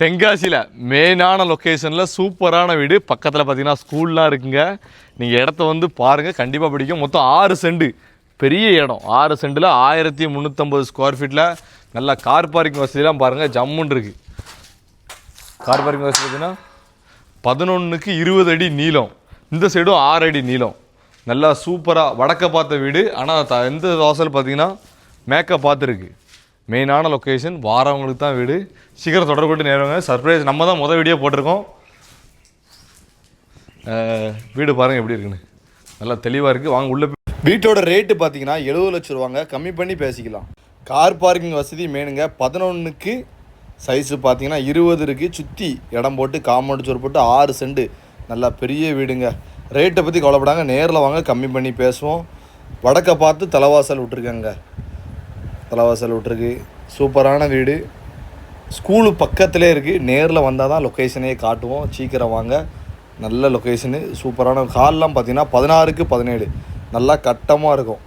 தென்காசியில் மெயினான லொக்கேஷனில் சூப்பரான வீடு. பக்கத்தில் பார்த்தீங்கன்னா ஸ்கூல்லாம் இருக்குங்க. நீங்கள் இடத்த வந்து பாருங்கள் கண்டிப்பாக பிடிக்கும். மொத்தம் ஆறு செண்டு பெரிய இடம். ஆறு சென்டில் ஆயிரத்தி முந்நூற்றம்பது ஸ்கொயர் ஃபீட்டில் நல்லா கார் பார்க்கிங் வசதிலாம் பாருங்கள் ஜம்முன்னு இருக்குது கார் பார்க்கிங் வசதி பார்த்தீங்கன்னா பதினொன்றுக்கு இருபது அடி நீளம். இந்த சைடும் ஆறு அடி நீளம். நல்லா சூப்பராக வடக்க பார்த்த வீடு. ஆனால் த எந்த வாசல் பார்த்தீங்கன்னா மேக்கப் பார்த்துருக்கு. மெயினான லொக்கேஷன் வாரவங்களுக்கு தான் வீடு. சீக்கிரம் தொடர்பு கொண்டு நேருங்க. சர்ப்ரைஸ் நம்ம தான் மொதல் வீடியோ போட்டிருக்கோம். வீடு பாருங்கள் எப்படி இருக்குன்னு. நல்லா தெளிவாக இருக்குது வாங்க உள்ளே வீட்டோட ரேட்டு பார்த்தீங்கன்னா எழுபது லட்சம் ரூபாங்க. கம்மி பண்ணி பேசிக்கலாம். கார் பார்க்கிங் வசதி மேனுங்க பதினொன்றுக்கு சைஸு பார்த்தீங்கன்னா இருபது இருக்குது சுற்றி இடம் போட்டு காம்பவுண்ட் சோறு போட்டு ஆறு செண்டு. நல்லா பெரிய வீடுங்க. ரேட்டை பற்றி கவலைப்படாங்க. நேரில் வாங்க. கம்மி பண்ணி பேசுவோம். வடக்கை பார்த்து தலைவாசல் விட்டுருக்கேங்க. தலைவாசல் விட்ருக்கு சூப்பரான வீடு. ஸ்கூலு பக்கத்திலே இருக்குது நேரில் வந்தால் தான் லொக்கேஷனே காட்டுவோம். சீக்கிரம் வாங்க. நல்ல லொக்கேஷனு சூப்பரான ஹால்லாம் பார்த்தீங்கன்னா பதினாறுக்கு பதினேழு. நல்லா கட்டமாக இருக்கும்.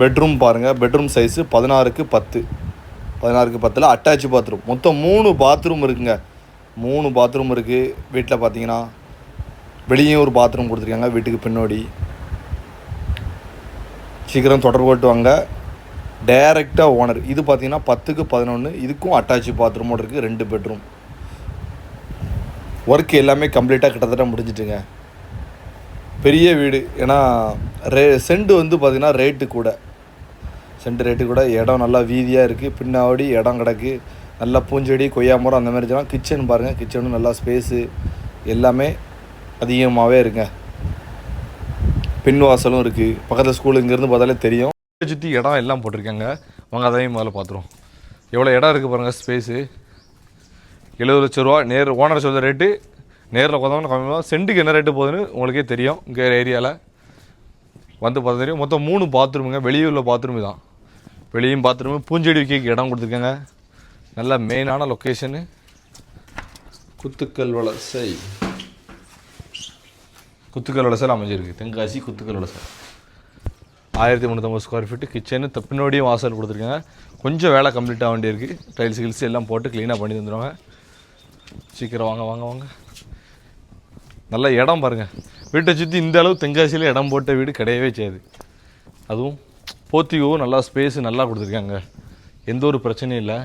பெட்ரூம் பாருங்கள் பெட்ரூம் சைஸு பதினாறுக்கு பத்து. பதினாறுக்கு பத்தில் அட்டாச் பாத்ரூம் மொத்தம் மூணு பாத்ரூம் இருக்குங்க. மூணு பாத்ரூம் இருக்குது வீட்டில் பார்த்தீங்கன்னா வெளியே ஒரு பாத்ரூம் கொடுத்துருக்காங்க. வீட்டுக்கு பின்னாடி. சீக்கிரம் தொடர்பு கொட்டுவாங்க. டைரெக்டாக ஓனர் இது பார்த்தீங்கன்னா பத்துக்கு பதினொன்று இதுக்கும் அட்டாச் பாத்ரூமோடு இருக்குது ரெண்டு பெட்ரூம் ஒர்க் எல்லாமே கம்ப்ளீட்டாக கிட்டத்தட்ட முடிஞ்சிட்டுங்க. பெரிய வீடு. ஏன்னா ரே செண்டு வந்து பார்த்திங்கன்னா ரேட்டு கூட. செண்டு ரேட்டு கூட இடம் நல்லா வீதியாக இருக்குது பின்னாடி இடம் கிடக்கு. நல்லா பூஞ்செடி கொய்யா மரம் அந்த மாதிரி கிச்சன் பாருங்கள் கிச்சனும் நல்லா ஸ்பேஸு எல்லாமே அதிகமாகவே இருக்குங்க. பின் வாசலும் இருக்குது பக்கத்தில் ஸ்கூல் இங்கேருந்து பார்த்தாலே தெரியும். சுற்றி இடம் எல்லாம் போட்டிருக்காங்க. வாங்க அதையும் முதல்ல பார்த்துருவோம். எவ்வளோ இடம் இருக்குது பாருங்கள் ஸ்பேஸு எழுபது லட்ச ரூபா. நேர் ஓனர் சொல்கிற ரேட்டு நேரில் உதவணும் கம்மி சென்ட்டுக்கு என்ன ரேட்டு போகுதுன்னு உங்களுக்கே தெரியும் இங்கே ஏரியாவில் வந்து பார்த்தா தெரியும். மொத்தம் மூணு பாத்ரூமுங்க வெளியே உள்ள பாத்ரூம் தான். வெளியும் பாத்ரூமு பூஞ்செடி வைக்க இடம் கொடுத்துருக்காங்க. நல்ல மெயினான லொக்கேஷனு குத்துக்கல் வலசை. குத்துக்களோட சார் அமைஞ்சிருக்கு. தென்காசி குத்துக்களோட சார் ஆயிரத்தி முந்நூற்றம்பது ஸ்கொயர் ஃபீட்டு கிச்சனு பின்னாடியும் வாசல் கொடுத்துருக்காங்க. கொஞ்சம் வேலை கம்ப்ளீட் ஆக வேண்டியிருக்கு. டைல்ஸ் கில்ஸ் எல்லாம் போட்டு க்ளீனாக பண்ணி தந்துடுவாங்க சீக்கிரம் வாங்க வாங்க வாங்க. நல்ல இடம் பாருங்கள் வீட்டை சுற்றி இந்த அளவு தென்காசியில் இடம் போட்ட வீடு கிடையவே செய்யாது. அதுவும் போத்திகவும் நல்லா ஸ்பேஸு நல்லா கொடுத்துருக்காங்க. எந்த ஒரு பிரச்சனையும் இல்லை.